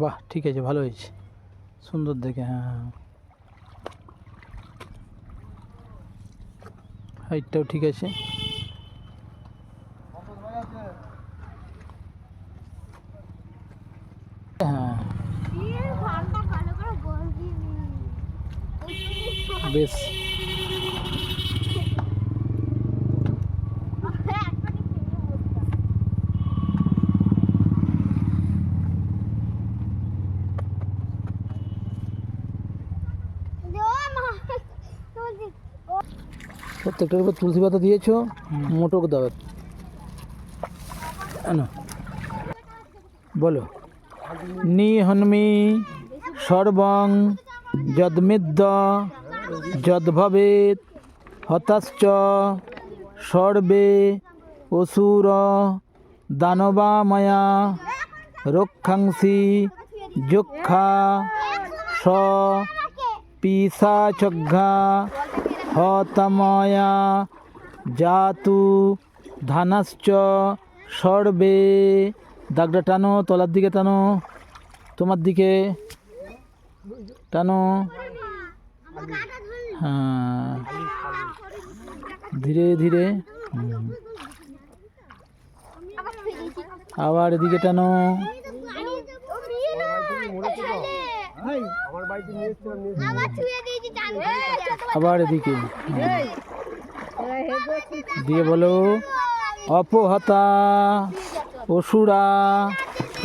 বাহ ঠিক আছে ভালো হয়েছে। সুন্দর দেখে হ্যাঁ হ্যাঁ হাইটটাও ঠিক আছে। হ্যাঁ। বেশ। প্রত্যেকটার উপর তুলসী পাতা দিয়েছ মোটক দাও। না বলো। নিহন্মি সর্বং যদ্মিদ্য যদ্ভবেত হতাশ্চ সর্বে অসুর দানবাময়া রক্ষাংসি যক্ষা স পিসাচঘ্রা হতময়া জাতু ধানাশ্চ সর্বে। দাগটা টানো, তলার দিকে টানো, তোমার দিকে টানো। হ্যাঁ। ধীরে ধীরে। আবার এদিকে টানো। আবার এদিকে দিয়ে বলো অপহতা অসুরা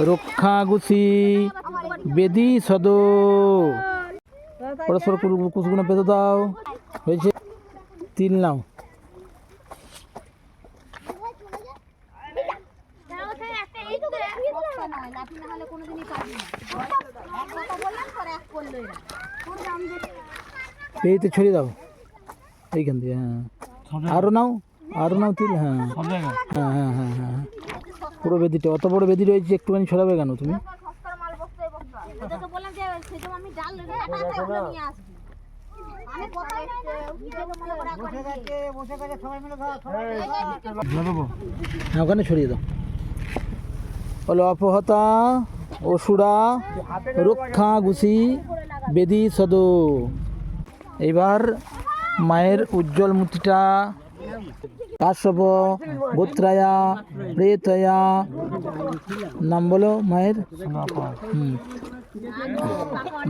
রক্ষাগুষি বেদি সদ পরস্পর কু- কুসুগুলো পেতে দাও হয়েছে তিল নাও এইতে ছড়িয়ে দাও। এইখান দিয়ে হ্যাঁ। আরও নাও আরও নাও তিল হ্যাঁ হ্যাঁ হ্যাঁ হ্যাঁ হ্যাঁ। পুরো বেদিটা অত বড় বেদি রয়েছে একটুখানি ছড়াবে কেন তুমি? হ্যাঁ ওখানে ছড়িয়ে দাও। বলো অপহতা অসুরা রক্ষা ঘুষি বেদি সদ। এইবার মায়ের উজ্জ্বল মূর্তিটা কাশ্যপ, গোত্রায়া, প্রেতয়া, নাম বলো মায়ের? হুম।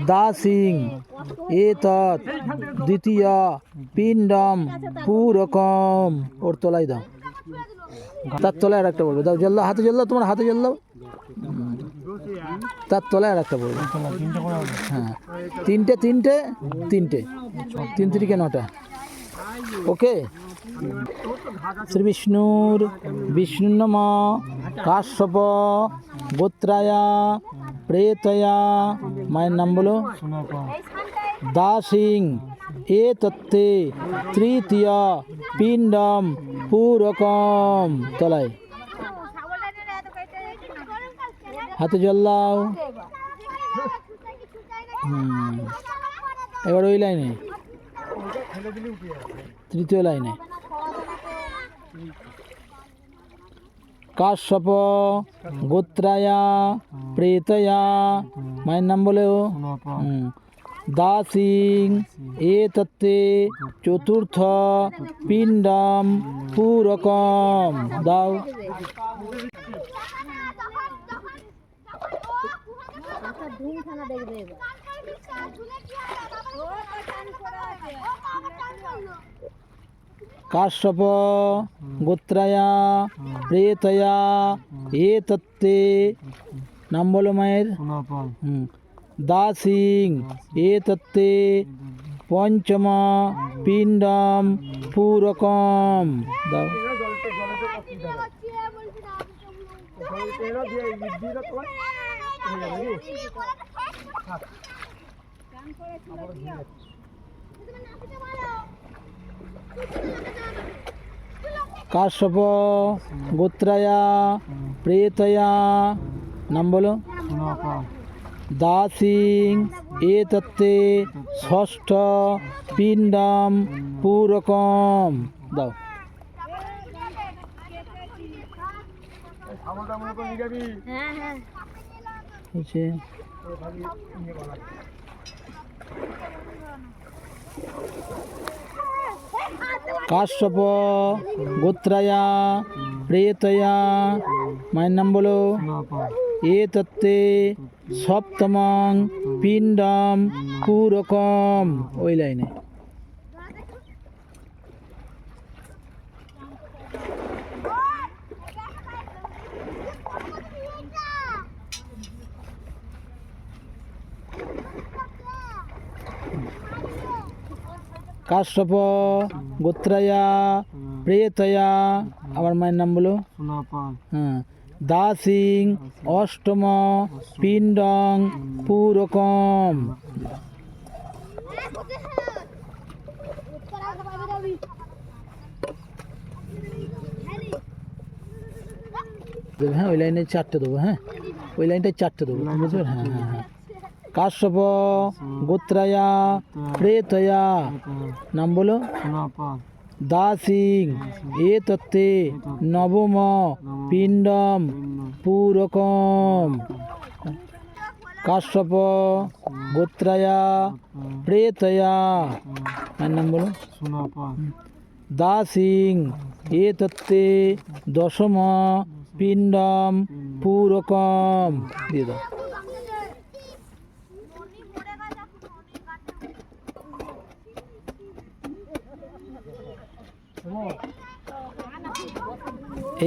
দাসিং, এতৎ, দ্বিতীয়, পিণ্ডম, পুরকম। ওর তলায় দাও। তার তলায় আর একটা বলবে। দাও, জল দাও, হাতে জল দাও, তোমার হাতে জল দাও। হুম। তার তলায় আর একটা বলবে হ্যাঁ। তিনটে তিনটে তিনটে। তিন তিরিকে নটা। ওকে? শ্রী বিষ্ণুর বিষ্ণু নম, কাশ্যপ, গোত্রায়া, প্রেতয়া। মায়ের নাম বলো। দাসিং। এ তত্ত্বে তৃতীয় পিণ্ডম পুরকম। তলায়। হাতে জল দাও। হুম। এবার ওই লাইনে। তৃতীয় লাইনে। কাশ্যপ গোত্রায়া প্রেতয়া মায়ের নাম বলেও। দাসিং এ তত্ত্বে চতুর্থ পিণ্ডম পুরকম। দাও। ধুম খানা দেখবে কাশ্যপ গোত্রায়া, প্রেতয়া এ তত্ত্বে নাম মায়ের দাসিং এ তত্ত্বে পঞ্চম, পিণ্ডম, পুরকম। দাও। কাশ্যপ গোত্রায়া প্রেতয়া নাম বলো। দাসিং এ তত্ত্বে ষষ্ঠ পিণ্ডম পুরকম। দাও হ্যাঁ হ্যাঁ হচ্ছে কাশ্যপ গোত্রায়া প্রেতয়া মায়ের নাম বলো। এ তত্ত্বে সপ্তমং পিণ্ডম কুরকম ওই লাইনে। কাশ্যপ গোত্রায়া প্রেতয়া আমার মায়ের নাম বলো। হ্যাঁ দাসিং অষ্টম পিণ্ডং পুরকম। হ্যাঁ ওই লাইনে চারটে দেবো হ্যাঁ? ওই লাইনটায় চারটে দেবো পারলে? হ্যাঁ হ্যাঁ হ্যাঁ। কাশ্যপ গোত্রায়া প্রেতয়া। নাম বলো। দাসিং এ তত্ত্বে নবম পিণ্ডম পুরকম। কাশ্যপ গোত্রায়া প্রেতয়া। নাম বলো। দাসিং এ তত্ত্বে দশম। পিণ্ডম। পুরকম। দিয়ে দাও।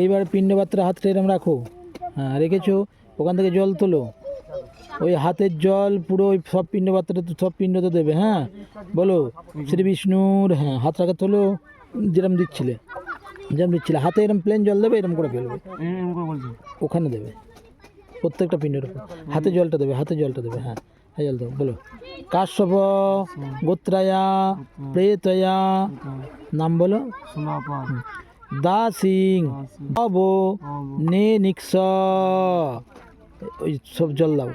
এইবার পিণ্ড পাত্রে হাতটা এরম রাখো। হ্যাঁ রেখেছো? ওখান থেকে জল তোলো। ওই হাতের জল পুরো ওই সব পিণ্ড পাত্রে সব পিণ্ড তো দেবে হ্যাঁ? বলো শ্রী বিষ্ণুর হ্যাঁ হাত রাখা তোলো যেরম দিচ্ছিলে যেরম দিচ্ছিলে। হাতে এরম প্লেন জল দেবে এরম করে ফেলবে। ওখানে দেবে। প্রত্যেকটা পিণ্ডের উপর। হাতে জলটা দেবে হাতে জলটা দেবে হ্যাঁ। বলো। কাশ্যপ গোত্রায়া প্রেতয়া নাম বলো। দাসিং অব নে নিক্স ওই সব জল দাও।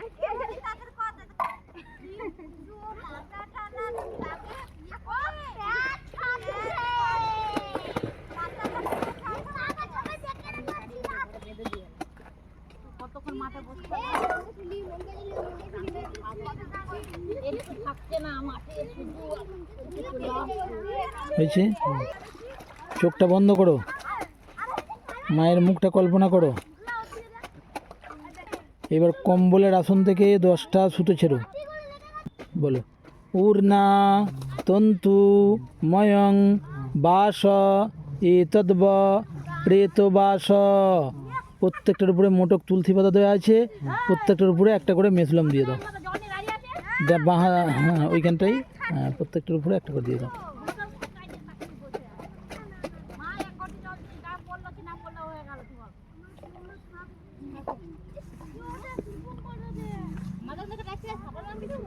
হয়েছে? চোখটা বন্ধ করো। মায়ের মুখটা কল্পনা করো। এবার কম্বলের আসন থেকে দশটা সুতো ছেড়ো। বলো। উর্না, তন্তু, ময়ং, বাস, এ তদ্ব, প্রেত বাস। প্রত্যেকটার উপরে মোটক তুলসী পাতা দেওয়া আছে। প্রত্যেকটার উপরে একটা করে মেসলাম দিয়ে দাও। দা- বাঁহা হ্যাঁ ওইখানটাই প্রত্যেকটার উপরে একটা করে দিয়ে দাও মা এক ঘটি জল দিয়ে গা পড়ল কি না পড়ল হয়ে গেল তোমার মাদার থেকে ডাকছে সাধারণ কিছু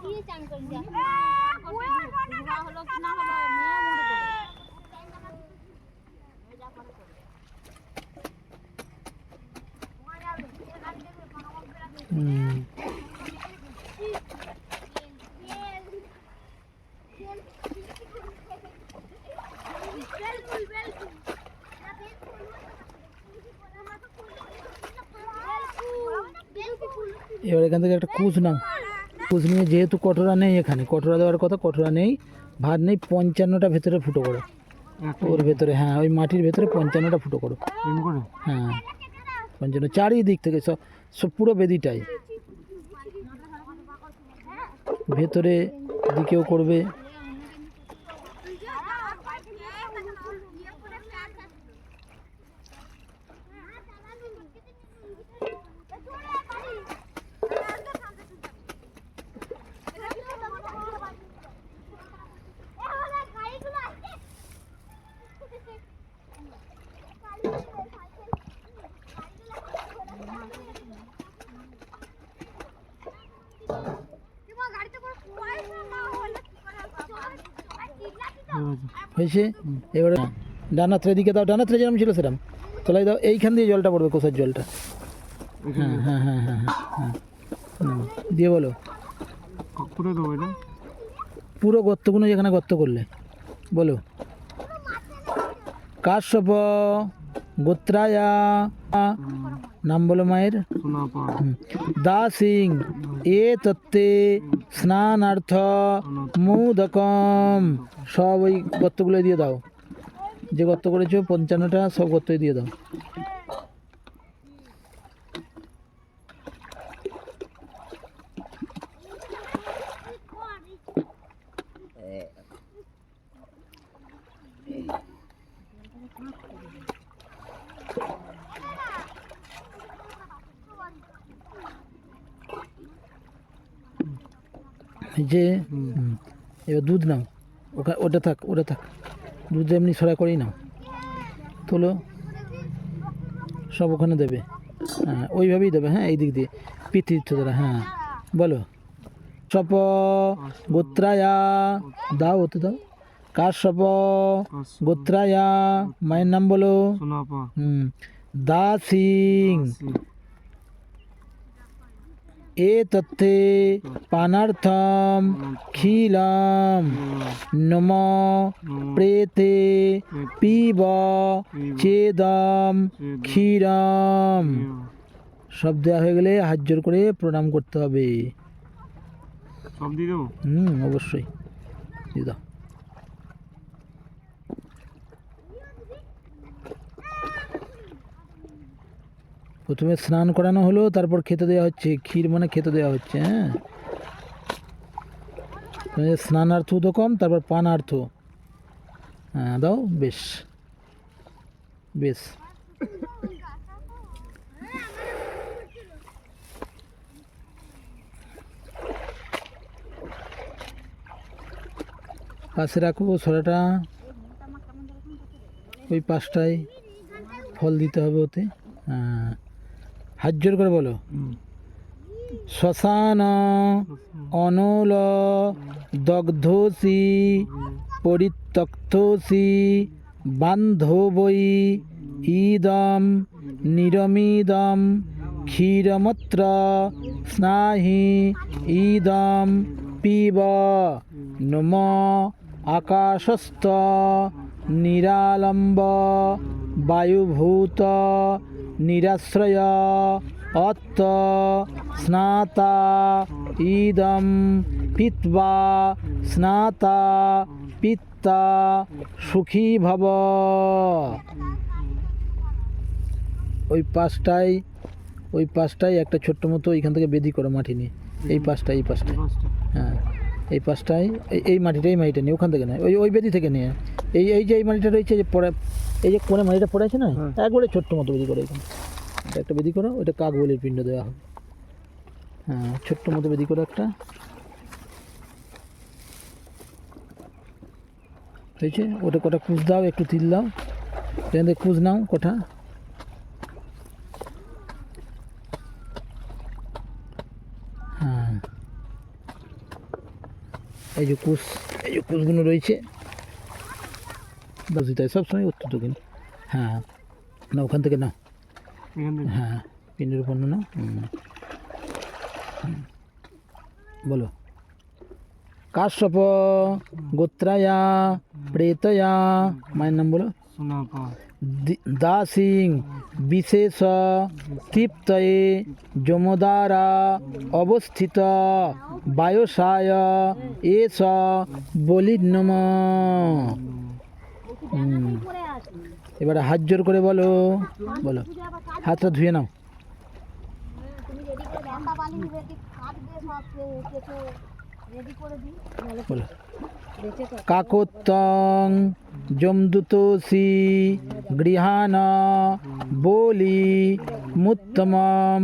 কি চান করে যা। হলো কি না হলো মেয়ে মরে গেল হুম এবার এখান থেকে একটা কুচ নাও। নিয়ে যেহেতু কটোরা নেই এখানে কটোরা দেওয়ার কথা কটোরা নেই ভাত নেই পঞ্চান্নটা ভেতরে ফুটো করো। ওর ভেতরে হ্যাঁ ওই মাটির ভেতরে পঞ্চান্নটা ফুটো করো। হ্যাঁ পঞ্চান্ন চারিদিক থেকে সব সব পুরো বেদিটাই। ভেতরে দিকেও করবে। হয়েছে। এবারে ডানা থ্রে দিকে দাও ডানা থ্রে যেরকম ছিল সেরকম তোলাই দাও এইখান দিয়ে জলটা পড়বে কোষার জলটা। হ্যাঁ হ্যাঁ হ্যাঁ হ্যাঁ হ্যাঁ হ্যাঁ। দিয়ে বলো। পুরো গর্তগুলো যেখানে গর্ত করলে। বলো। কাশ্যপ গোত্রায়া। নাম বলো মায়ের। হুম। দা সিং এ তত্ত্বে স্নানার্থ মুদকম। সব ওই গর্তগুলো দিয়ে দাও। যে গর্ত করেছ পঞ্চান্নটা সব গর্তই দিয়ে দাও। যে এবার দুধ নাও। ওখা ওটা থাক ওটা থাক। দুধ এমনি সরা করেই নাও। তোলো। সব ওখানে দেবে। হ্যাঁ ওইভাবেই দেবে। হ্যাঁ এই দিক দিয়ে। পিতৃত্ব দ্বারা হ্যাঁ। বলো। সপ গোত্রায়া দাও ওতে দাও। কার সপ? গোত্রায়া মায়ের নাম বলো। হুম দা সিং এ তথ্যে পানার্থম খিলাম নম প্রেতে পিব চেদম ক্ষীরম সব দেওয়া হয়ে গেলে হাত জোর করে প্রণাম করতে হবে। সব দিয়ে হুম অবশ্যই। দিয়ে দাও। প্রথমে স্নান করানো হলো, তারপর খেতে দেওয়া হচ্ছে, ক্ষীর মানে খেতে দেওয়া হচ্ছে হ্যাঁ? প্রথমে তো কম, তারপর পানার্থ। হ্যাঁ দাও, বেশ। বেশ। পাশে রাখো ছড়াটা ওই পাশটায় ফল দিতে হবে ওতে। হ্যাঁ। হাত জোর করে বলো। শ্মশান অনল দগ্ধসি, পরিত্যক্তসি বান্ধবই ইদম নিরমিদম, ক্ষীরমত্র, স্নাহি ইদম পিব, নম, আকাশস্থ, নিরালম্ব বায়ুভূত নিরাশ্রয় অত্ত স্নাতা ইদম পিত্বা স্নাতা পিত্তা সুখী ভব। ওই পাশটায় ওই পাশটায় একটা ছোট্ট মতো ওইখান থেকে বেদি করো মাটি নিয়ে। এই পাশটা এই পাশটায় হ্যাঁ। এই পাশটায় এই এই মাটিটা এই মাটিটা নিয়ে ওখান থেকে নেয়। ওই ওই বেদি থেকে নিয়ে। এই এই যে এই মাটিটা রয়েছে যে পড়ে এই যে কোণে মাটিটা পড়ে আছে না হ্যাঁ। একবারে ছোট্ট মতো বেদি করে এখানে। এটা একটা বেদি করো ওইটা কাক বলির পিণ্ড দেওয়া হবে হ্যাঁ ছোট্ট মতো বেদি করো একটা। হয়েছে ওটা কটা কুচ দাও একটু তিল দাও। এখান থেকে কুচ নাও কটা। এই যে কুশ এই যে কুশগুলো রয়েছে। বাজি তাই সবসময় উত্তর কিন্তু হ্যাঁ না ওখান থেকে না হ্যাঁ পিনের উপর না। বলো। কাশ্যপ গোত্রায়া প্রেতয়া মায়ের নাম বলো। দাসিং বিশেষ তৃপ্তয়ে যমদারা অবস্থিত বায়সায় এস বলিনম। এবারে হাত জোর করে বলো বলো। হাতটা ধুয়ে নাও। কাকোত্তং যমদুতোসি গৃহাণ বলি মুত্তমম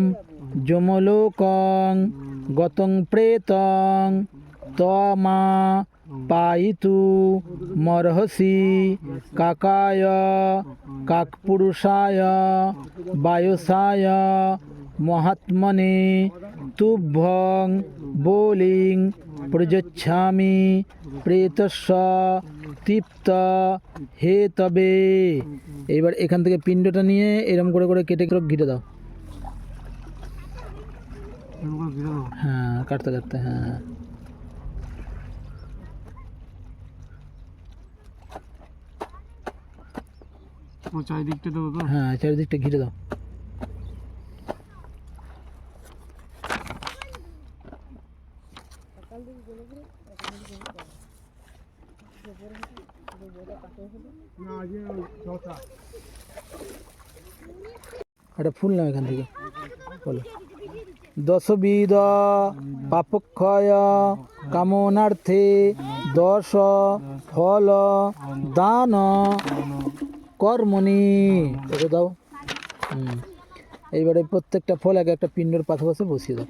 যমলোকং গতং প্রেতং তমা পাইতু মর্হসি কাকায় কাকপুরুষায় বায়সায় মহাত্মনে তুভ্যং বোলিং প্রযচ্ছামি প্রেতস্ব তৃপ্ত হে তবে। এবার এখান থেকে পিণ্ডটা নিয়ে এরম করে করে কেটে কেটে ঘিরে দাও। হ্যাঁ কাটতে কাটতে হ্যাঁ। চারিদিকটা দেবো হ্যাঁ চারিদিকটা ঘিরে দাও। একটা ফুল নাও এখান থেকে। বলো। দশবিধ পাপক্ষয় কামনার্থে দশ ফল দান কর্মণি। এটা দাও। এইবারে প্রত্যেকটা ফল এক একটা পিণ্ডের পাশাপাশি বসিয়ে দাও।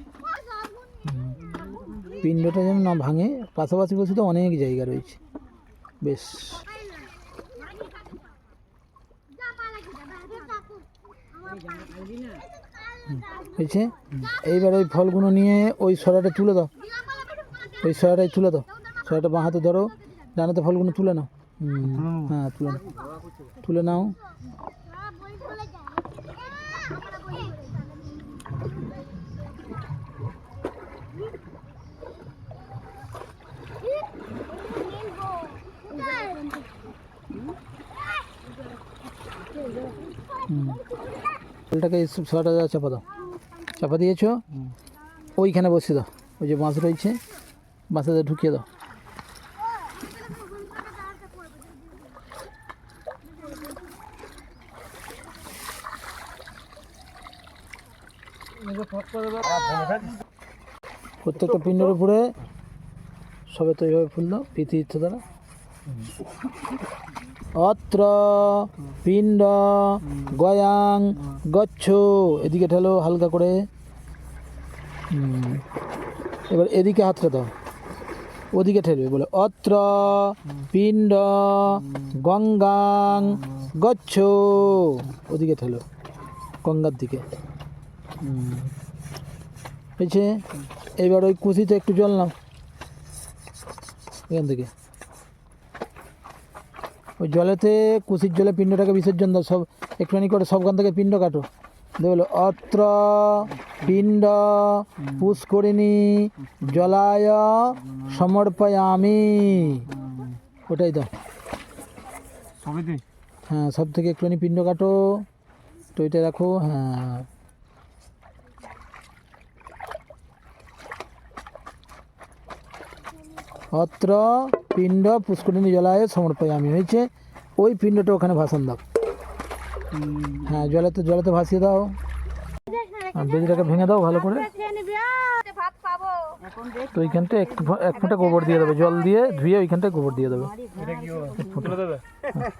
পিণ্ডটা যেন না ভাঙে, পাশাপাশি বসিয়ে তো অনেক জায়গা রয়েছে। বেশ। হয়েছে? এইবার ওই ফলগুলো নিয়ে ওই সরাটা তুলে দাও। ওই সরাটাই তুলে দাও। সরাটা বাঁ হাতে ধরো ডানাতে ফলগুলো তুলে নাও। হ্যাঁ তুলে নাও। তুলে নাও। ফলটাকে এই সরাটা চাপা দাও। চাপা দিয়েছ? ওইখানে বসে দাও। ওই যে বাঁশ রয়েছে, বাঁশাতে ঢুকিয়ে দাও। প্রত্যেকটা পিণ্ডের উপরে সবে তো এইভাবে ফুল দাও, প্রীতি ইচ্ছে দ্বারা। অত্র, পিণ্ড, গয়াং, গচ্ছ। এদিকে ঠেলো হালকা করে। এবার এদিকে হাতটা দাও। ওদিকে ঠেলবে, বলে অত্র, পিণ্ড, গঙ্গাং, গচ্ছ। ওদিকে ঠেলো, গঙ্গার দিকে। এবার ওই কুশিতে একটু জল নাও। এখান থেকে। ওই জলেতে কুশির জলে পিণ্ডটাকে বিসর্জন দাও সব একটুখানি করে সবখান থেকে পিণ্ড কাটো। দেখল অত্র পিণ্ড পুষ্করিণী জলায় সমর্পয়ামি। ওটাই দাও। হ্যাঁ সব থেকে একটুখানি পিণ্ড কাটো। তো এটা রাখো হ্যাঁ। অত্র পিণ্ড পুষ্করিণী জলায় সমর্পয়ামি হয়েছে। ওই পিণ্ডটা ওখানে ভাষণ দাও। হ্যাঁ জলেতে জলেতে ভাসিয়ে দাও। বেদিটাকে ভেঙে দাও ভালো করে। তো ওইখানটা একটু এক ফোঁটা গোবর দিয়ে দেবে। জল দিয়ে ধুয়ে ওইখানটায় গোবর দিয়ে দেবে। হ্যাঁ।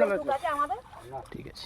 চলে ঠিক আছে।